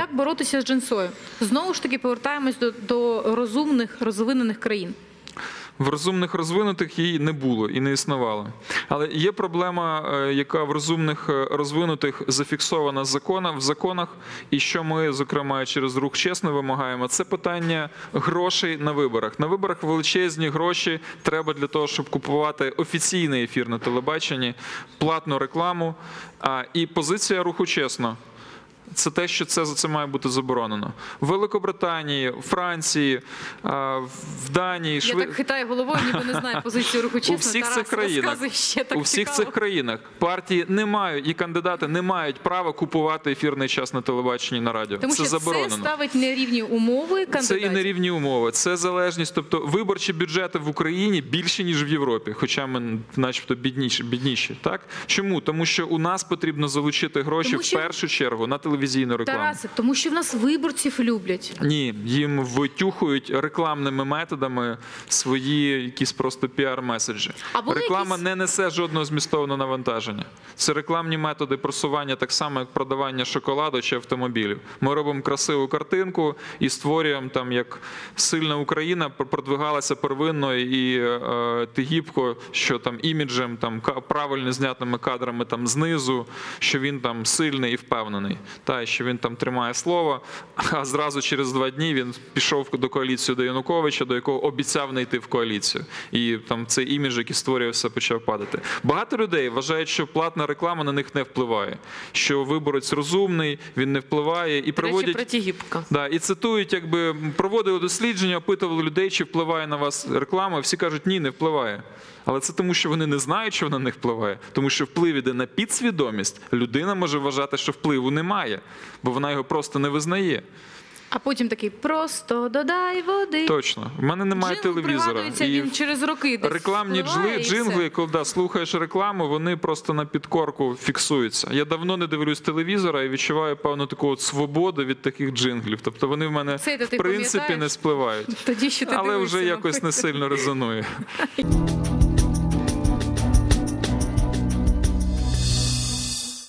як боротися з джинсою? Знову ж таки повертаємось до, до розумних розвинених країн. В розумних розвинутих її не було і не існувало. Але є проблема, е, яка в розумних е, розвинутих зафіксована закона, в законах, і що ми, зокрема, через рух чесно вимагаємо, це питання грошей на виборах. На виборах величезні гроші треба для того, щоб купувати офіційний ефір на телебаченні, платну рекламу. А, І позиція руху чесно. Це те, що це за це має бути заборонено. В Великобританії, Франції, в Данії, Я Шве... так хитаю головою, ніби не знаю позицію руху чесно. у всіх Тарас, цих країнах, ще так у всіх цікаво. цих країнах партії не мають і кандидати не мають права купувати ефірний час на телебаченні на радіо. Тому це що заборонено. це ставить нерівні умови Це кандидатів. і нерівні умови, це залежність. Тобто виборчі бюджети в Україні більші ніж в Європі, хоча ми, начебто, бідніші. бідніші. Так чому? Тому що у нас потрібно залучити гроші Тому що- в першу чергу на телевізійну рекламу. Тарасе, тому що в нас виборців люблять. Ні, їм витюхують рекламними методами свої якісь просто піар-меседжі. Реклама якісь- не несе жодного змістовного навантаження. Це рекламні методи просування, так само як продавання шоколаду чи автомобілів. Ми робимо красиву картинку і створюємо там, як сильна Україна продвигалася первинно і е, тигібко, що там іміджем, там правильно знятими кадрами там знизу, що він там сильний і впевнений. Та що він там тримає слово. А зразу через два дні він пішов до коаліції до Януковича, до якого обіцяв не йти в коаліцію. І там цей імідж, який створювався, почав падати. Багато людей вважають, що платна реклама на них не впливає, що виборець розумний, він не впливає і речі, проводять. Да, і цитують, якби проводили дослідження, опитували людей, чи впливає на вас реклама. Всі кажуть, ні, не впливає. Але це тому, що вони не знають, що вона на них впливає. Тому що вплив іде на підсвідомість. Людина може вважати, що впливу немає, бо вона його просто не визнає. А потім такий просто додай води. Точно, в мене немає Джингл телевізора. І він через роки десь Рекламні впливає, джли, і джингли, все. коли да, слухаєш рекламу, вони просто на підкорку фіксуються. Я давно не дивлюсь телевізора і відчуваю певну таку от свободу від таких джинглів. Тобто вони в мене Цей-то в ти принципі не спливають. Тоді ще ти Але дивився, вже якось не сильно резонує.